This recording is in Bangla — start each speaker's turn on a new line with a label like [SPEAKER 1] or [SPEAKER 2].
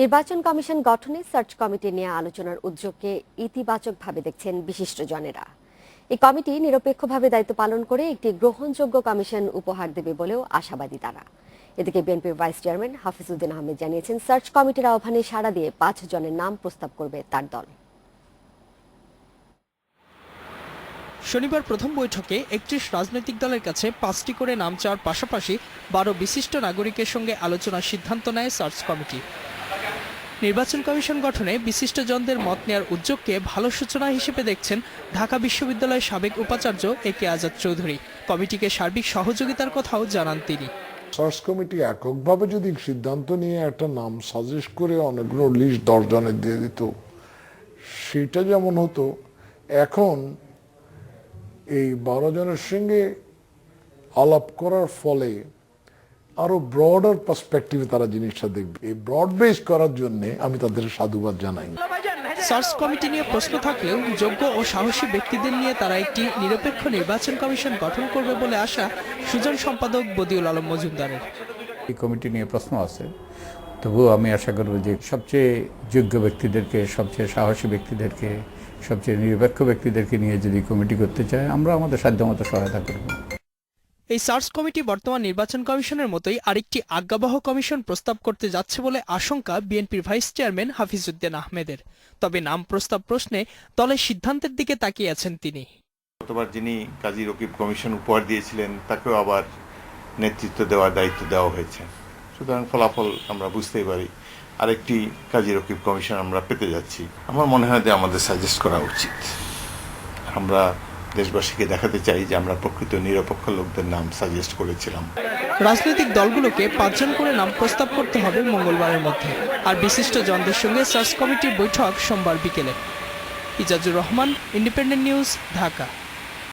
[SPEAKER 1] নির্বাচন কমিশন গঠনে সার্চ কমিটি নিয়ে আলোচনার উদ্যোগকে ইতিবাচকভাবে দেখছেন বিশিষ্টজনেরা। এই কমিটি নিরপেক্ষভাবে দায়িত্ব পালন করে একটি গ্রহণযোগ্য কমিশন উপহার দেবে বলেও আশাবাদী তারা। এদিকে বিএনপির ভাইস চেয়ারম্যান হাফিজউদ্দিন আহমেদ জানিয়েছেন, সার্চ কমিটির আহ্বানে সাড়া দিয়ে পাঁচ জনের নাম প্রস্তাব করবে তার দল।
[SPEAKER 2] শনিবার প্রথম বৈঠকে একত্রিশ রাজনৈতিক দলের কাছে পাঁচটি করে নাম চাওয়ার পাশাপাশি বারো বিশিষ্ট নাগরিকের সঙ্গে আলোচনার সিদ্ধান্ত নেয় সার্চ কমিটি। নির্বাচন কমিশন গঠনে বিশিষ্ট বিশিষ্টজনদের মত নেওয়ার উদ্যোগকে ভালো সূচনা হিসেবে দেখছেন ঢাকা বিশ্ববিদ্যালয়ের সাবেক উপাচার্য এ কে আজাদ চৌধুরী। কমিটিকে সার্বিক সহযোগিতার কথাও জানান তিনি।
[SPEAKER 3] সার্চ কমিটি এককভাবে যদি সিদ্ধান্ত নিয়ে একটা নাম সাজেস্ট করে অনেকগুলো লিস্ট দশ জনের দিয়ে দিত, সেটা যেমন হতো, এখন এই বারো জনের সঙ্গে আলাপ করার ফলে আরও ব্রডার পার্সপেক্টিভে তারা জিনিসটা দেখবে। এই ব্রড বেস করার জন্য আমি তাদের সাধুবাদ জানাই।
[SPEAKER 2] সার্চ কমিটি নিয়ে প্রশ্ন থাকলেও যোগ্য ও সাহসী ব্যক্তিদের নিয়ে তারা একটি নিরপেক্ষ নির্বাচন কমিশন গঠন করবে বলে আশা সুজন সম্পাদক বদিউল আলম মজুমদারের।
[SPEAKER 4] এই কমিটি নিয়ে প্রশ্ন আছে। তবুও আমি আশা করব যে সবচেয়ে যোগ্য ব্যক্তিদেরকে সবচেয়ে সাহসী ব্যক্তিদেরকে সবচেয়ে নিরপেক্ষ ব্যক্তিদেরকে নিয়ে যদি কমিটি করতে চায় আমরা আমাদের সাধ্যমতো সহায়তা করব।
[SPEAKER 2] এই সার্চ কমিটি বর্তমান নির্বাচন কমিশনের মতোই আরেকটি আজ্ঞাবহ কমিশন প্রস্তাব করতে যাচ্ছে বলে আশঙ্কা বিএনপির ভাইস চেয়ারম্যান হাফিজউদ্দিন আহমেদের। তবে নাম প্রস্তাব প্রশ্নে দলের সিদ্ধান্তের দিকে তাকিয়ে আছেন তিনি।
[SPEAKER 5] গতবার যিনি কাজী রকিব কমিশন উপহার দিয়েছিলেন, তাকেও আবার নেতৃত্ব দেওয়ার দায়িত্ব দেওয়া হয়েছে। সুতরাং ফলাফল আমরা বুঝতেই পারি। আরেকটি কাজী রকিব কমিশন আমরা পেতে যাচ্ছি। আমার মনে হয় যে আমাদের সাজেস্ট করা উচিত। আমরা দেশবাসীকে দেখাতে চাই যে আমরা প্রকৃত নিরপেক্ষ লোকদের নাম সাজেস্ট করেছিলাম।
[SPEAKER 2] রাজনৈতিক দলগুলোকে পাঁচজন করে নাম প্রস্তাব করতে হবে মঙ্গলবারের মধ্যে। আর বিশিষ্ট জনদের সঙ্গে সার্চ কমিটির বৈঠক সোমবার বিকেলে। Ijazur Rahman Independent News Dhaka.